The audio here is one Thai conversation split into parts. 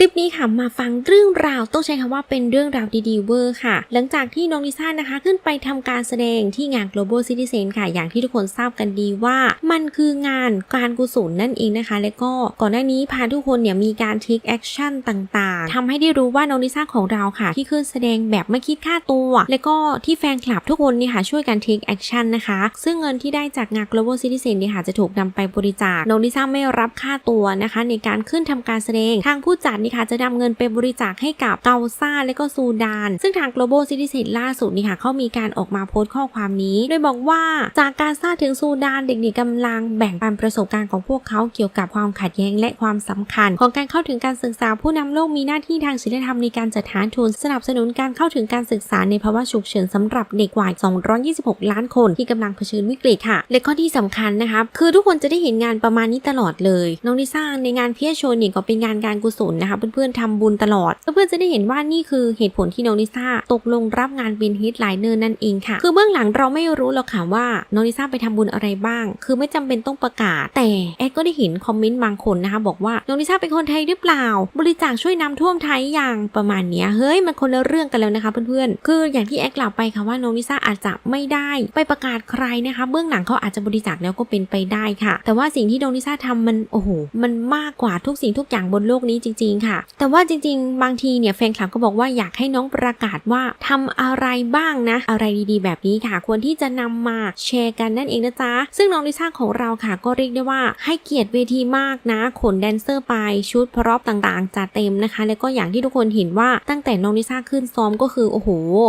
คลิปนี้ค่ะมาฟังเรื่องราวต้องใช้คำว่าเป็นเรื่องราวดีๆเวอร์ค่ะ หลังจากที่น้องลิซ่านะคะ ขึ้นไปทำการแสดงที่งาน global citizen ค่ะ อย่างที่ทุกคนทราบกันดีว่า มันคืองานการกุศลนั่นเองนะคะ และก็ก่อนหน้านี้พาทุกคนเนี่ยมีการ take action ต่างๆทำให้ได้รู้ว่าน้องลิซ่าของเราค่ะ ที่ขึ้นแสดงแบบไม่คิดค่าตัว และก็ที่แฟนคลับทุกคนเนี่ยค่ะช่วยกัน take action นะคะ ซึ่งเงินที่ได้จากงาน global citizen เนี่ยค่ะจะถูกนำไปบริจาคน้องลิซ่าไม่รับค่าตัวนะคะ ในการขึ้นทำการแสดงทางผู้จัดนี่ค่ะจะนำเงินไปบริจาคให้กับเกาซาและก็ซูดาน ซึ่งทาง global citizen ล่าสุดนี่ค่ะเขามีการออกมาโพสต์ข้อความนี้ โดยบอกว่าจากการซาถึงซูดานเด็กๆกำลังแบ่งปันประสบการณ์ของพวกเขาเกี่ยวกับความขัดแย้งและความสำคัญ ของการเข้าถึงการศึกษาผู้นำโลกมีหน้าที่ทางศีลธรรมในการจัดหาทุนสนับสนุนการเข้าถึงการศึกษาในภาวะฉุกเฉินสำหรับเด็กกว่า 226 ล้านคนที่กำลังเผชิญวิกฤตค่ะ และข้อที่สำคัญนะคะคือทุกคนจะได้เห็นงานประมาณนี้ตลอดเลย น้องลิซ่าในงานเพียโชนี่ก็เป็นงานการกุศลนะคะเพื่อนๆทำบุญตลอด เพื่อนๆจะได้เห็นว่านี่คือเหตุผลที่โน้องลิซ่าตกลงรับงานเป็นฮิตไลเนอร์นั่นเองค่ะ คือเบื้องหลังเราไม่รู้หรอกค่ะว่าโน้องลิซ่าไปทำบุญอะไรบ้าง คือไม่จำเป็นต้องประกาศ แต่แอดก็ได้เห็นคอมเมนต์บางคนนะคะบอกว่าโน้องลิซ่าเป็นคนไทยหรือเปล่า บริจาคช่วยน้ำท่วมไทยอย่างประมาณเนี้ยเฮ้ยมันคนละเรื่องกันแล้วนะคะเพื่อนๆคืออย่างที่แอดกล่าวไปค่ะว่าโน้องลิซ่าอาจจะไม่ได้ไปประกาศใครนะคะ เบื้องหลังเขาอาจจะบริจาคแล้วก็เป็นไปได้ค่ะ แต่ว่าสิ่งที่โน้องลิซ่าทำมันโอ้โหมันมากกว่าทุกสิ่งทุกอย่างบนโลกนี้จริงๆค่ะแต่ว่าจริง ๆ บางทีเนี่ยแฟนคลับก็บอกว่าอยากให้น้องประกาศว่าทำอะไรบ้างนะ อะไรดีๆ แบบนี้ค่ะ ควรที่จะนำมาแชร์กันนั่นเองนะจ๊ะ ซึ่งน้องลิซ่าของเราค่ะ ก็เรียกได้ว่าให้เกียรติเวทีมากนะขนแดนเซอร์ไปชุดพร็อพต่างๆจัดเต็มนะคะ แล้วก็อย่างที่ทุกคนเห็นว่าตั้งแต่น้องลิซ่าขึ้นซ้อมก็คือโอ้โห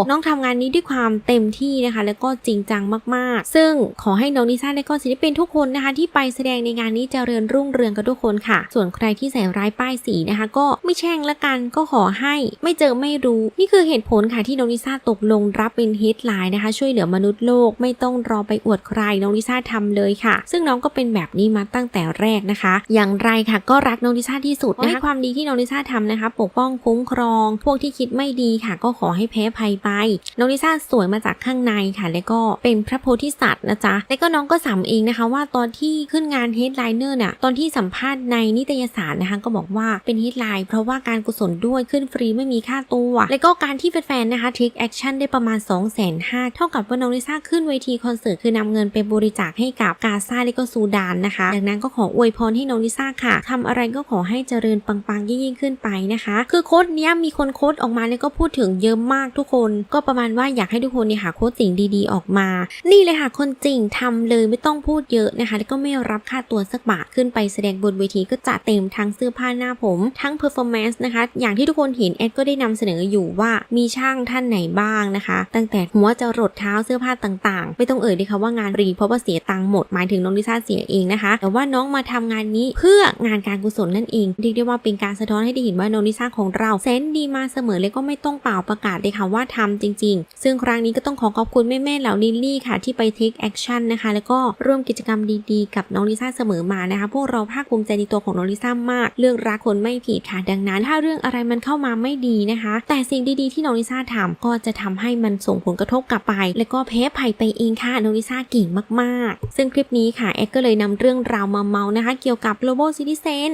น้องทำงานนี้ด้วยความเต็มที่นะคะ แล้วก็จริงจังมากๆ ซึ่งขอให้น้องลิซ่าและก็ศิลปินทุกคนนะคะ ที่ไปแสดงในงานนี้เจริญรุ่งเรืองกันทุกคนค่ะ ส่วนใครที่ใส่ร้ายป้ายสีนะคะ ก็ไม่แช่งละกันก็ขอให้ไม่เจอไม่รู้ นี่คือเหตุผลค่ะที่น้องลิซ่าตกลงรับเป็นเฮดไลน์นะคะ ช่วยเหลือมนุษย์โลกไม่ต้องรอไปอวดใครน้องลิซ่าทำเลยค่ะ ซึ่งน้องก็เป็นแบบนี้มาตั้งแต่แรกนะคะ อย่างไรค่ะก็รักน้องลิซ่าที่สุดนะคะความดีที่น้องลิซ่าทำนะคะ ปกป้องคุ้มครอง พวกที่คิดไม่ดีค่ะ ก็ขอให้แพ้ภัยไปน้องลิซ่าสวยมาจากข้างในค่ะ แล้วก็เป็นพระโพธิสัตว์นะจ๊ะแล้วก็น้องก็สำเองนะคะ ว่าตอนที่ขึ้นงานเฮดไลเนอร์เนี่ยตอนที่สัมภาษณ์ในนิตยสารนะคะ ก็บอกว่าเป็นเฮดไลน์เพราะว่าการกุศลด้วยขึ้นฟรีไม่มีค่าตัว แล้วก็การที่แฟนๆนะคะ take action ได้ประมาณ 2 5 0 0 0เท่ากับว่าน้องลิซ่าขึ้นเวทีคอนเสิร์ตคือนำเงินไปบริจาคให้กับกาซาและก็ซูดานนะคะดังนั้นก็ขออวยพรให้น้องลิซ่าค่ะทำอะไรก็ขอให้เจริญปังๆยิ่งขึ้นไปนะคะ คือโค้ดเนี้ยมีคนโค้ดออกมาแล้วก็พูดถึงเยอะมากทุกคน ก็ประมาณว่าอยากให้ทุกคนเนี่ยหาโค้ดสิ่งดีๆออกมา นี่เลยค่ะคนจริงทำเลยไม่ต้องพูดเยอะนะคะ แล้วก็ไม่รับค่าตัวสักบาทขึ้นไปแสดงบนเวทีก็จะเต็มทั้งเสื้อผ้าหน้าผม ทั้งเพอร์ฟอร์แมนะคะ อย่างที่ทุกคนเห็นแอดก็ได้นำเสนออยู่ว่ามีช่างท่านไหนบ้างนะคะ ตั้งแต่หัวจะรดเท้าเสื้อผ้าต่างๆ ไม่ต้องเอ่ยเลยค่ะว่างานรีเพราะว่าเสียตังค์หมดหมายถึงน้องลิซ่าเสียเองนะคะ แต่ว่าน้องมาทำงานนี้เพื่องานการกุศลนั่นเองเรียกได้ว่าเป็นการสะท้อนให้ได้เห็นว่าน้องลิซ่าของเราแสนดีมาเสมอเลยก็ไม่ต้องเปล่าประกาศเลยค่ะว่าทำจริง ๆ ซึ่งครั้งนี้ก็ต้องขอขอบคุณแม่ๆเหล่าลิลลี่ค่ะที่ไป take action นะคะ แล้วก็ร่วมกิจกรรมดีๆ กับน้องลิซ่าเสมอมานะคะ พวกเราภาคภูมิใจในตัวของน้องลิซ่ามากเรื่องรักคนไม่ผิดค่ะ ดังนั้นถ้าเรื่องอะไรมันเข้ามาไม่ดีนะคะ แต่สิ่งดีๆที่น้องลิซ่าทำก็จะทำให้มันส่งผลกระทบกลับไป และก็แพ้ภัยไปเองค่ะน้องลิซ่าเก่งมากๆ ซึ่งคลิปนี้ค่ะแอดก็เลยนำเรื่องราวมาเมานะคะ เกี่ยวกับ global citizen